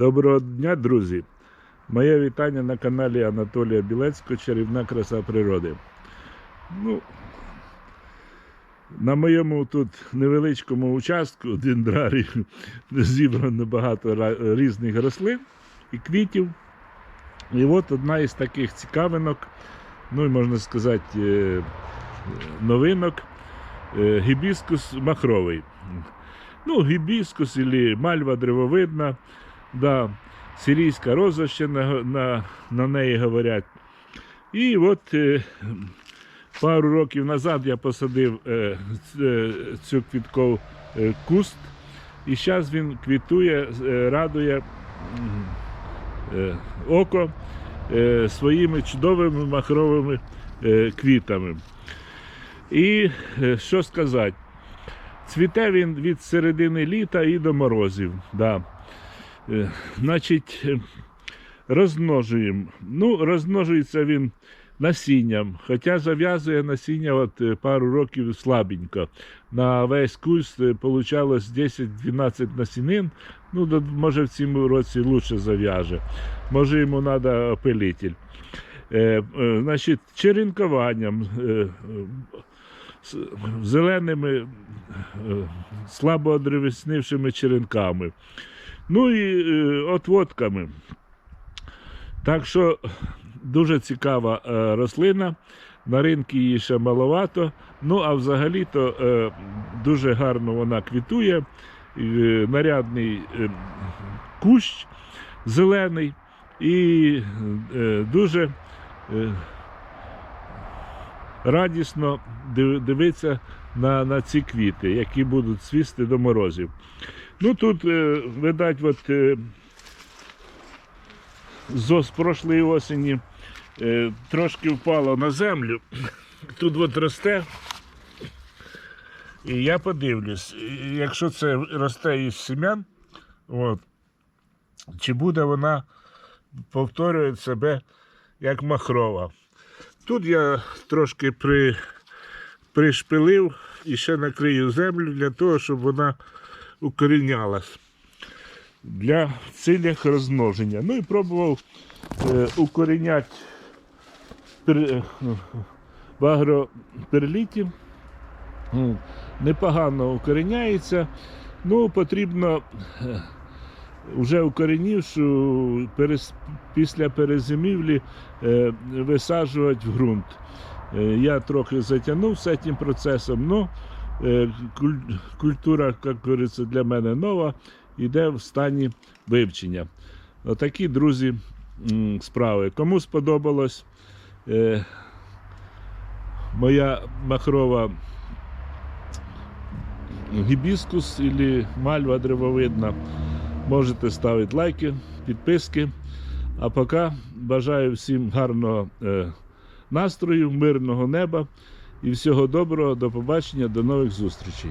Доброго дня, друзі! Моє вітання на каналі Анатолія Білецького Чарівна краса природи. Ну, на моєму тут невеличкому участку дендрарію зібрано багато різних рослин і квітів. І от одна із таких цікавинок, ну і можна сказати, е, новинок е, гібіскус махровий. Ну, гібіскус або мальва древовидна, да, сирійська роза ще на, на, на неї говорять. І от е, пару років назад я посадив е, цю квітков е, куст, і зараз він квітує, е, радує е, око е, своїми чудовими махровими е, квітами. І е, що сказати? Цвіте він від середини літа і до морозів. Да. Е, Значить, е, розмножуємо. Ну, розмножується він насінням, хоча зав'язує насіння от е, пару років слабенько. На весь курс получалось 10-12 насінин. Ну, може в цьому році лучше зав'яже. Може йому треба опилитель. Е, е, значить, черенкуванням. Е, е, зеленими е, слабо одревеснившими черенками. Ну і е, отводками. Так що дуже цікава е, рослина. На ринку її ще маловато. Ну, а взагалі-то е, дуже гарно вона квітує. Е, нарядний е, кущ зелений і е, дуже е, радісно див- дивитися на, на ці квіти, які будуть цвісти до морозів. Ну тут, е, видать, от, е, з прошлої осені е, трошки впало на землю. Тут от росте. І я подивлюсь, якщо це росте із семян, от, чи буде вона повторює себе як махрова. Тут я трошки при, пришпилив і ще накрию землю для того, щоб вона укорінялась для цілях розмноження. Ну і пробував е, укоріняти пер, е, в агроперліті. Непогано укоріняється. Ну, потрібно е, вже укорінівшу перес, після перезимівлі е, висаджувати в ґрунт. Е, я трохи затягнув з цим процесом, але куль- культура, як говориться, для мене нова, йде в стані вивчення. Отакі, друзі, справи. Кому сподобалось е, моя махрова гібіскус або мальва древовидна, можете ставити лайки, підписки. А поки бажаю всім гарного е, настрою, мирного неба і всього доброго. До побачення, до нових зустрічей.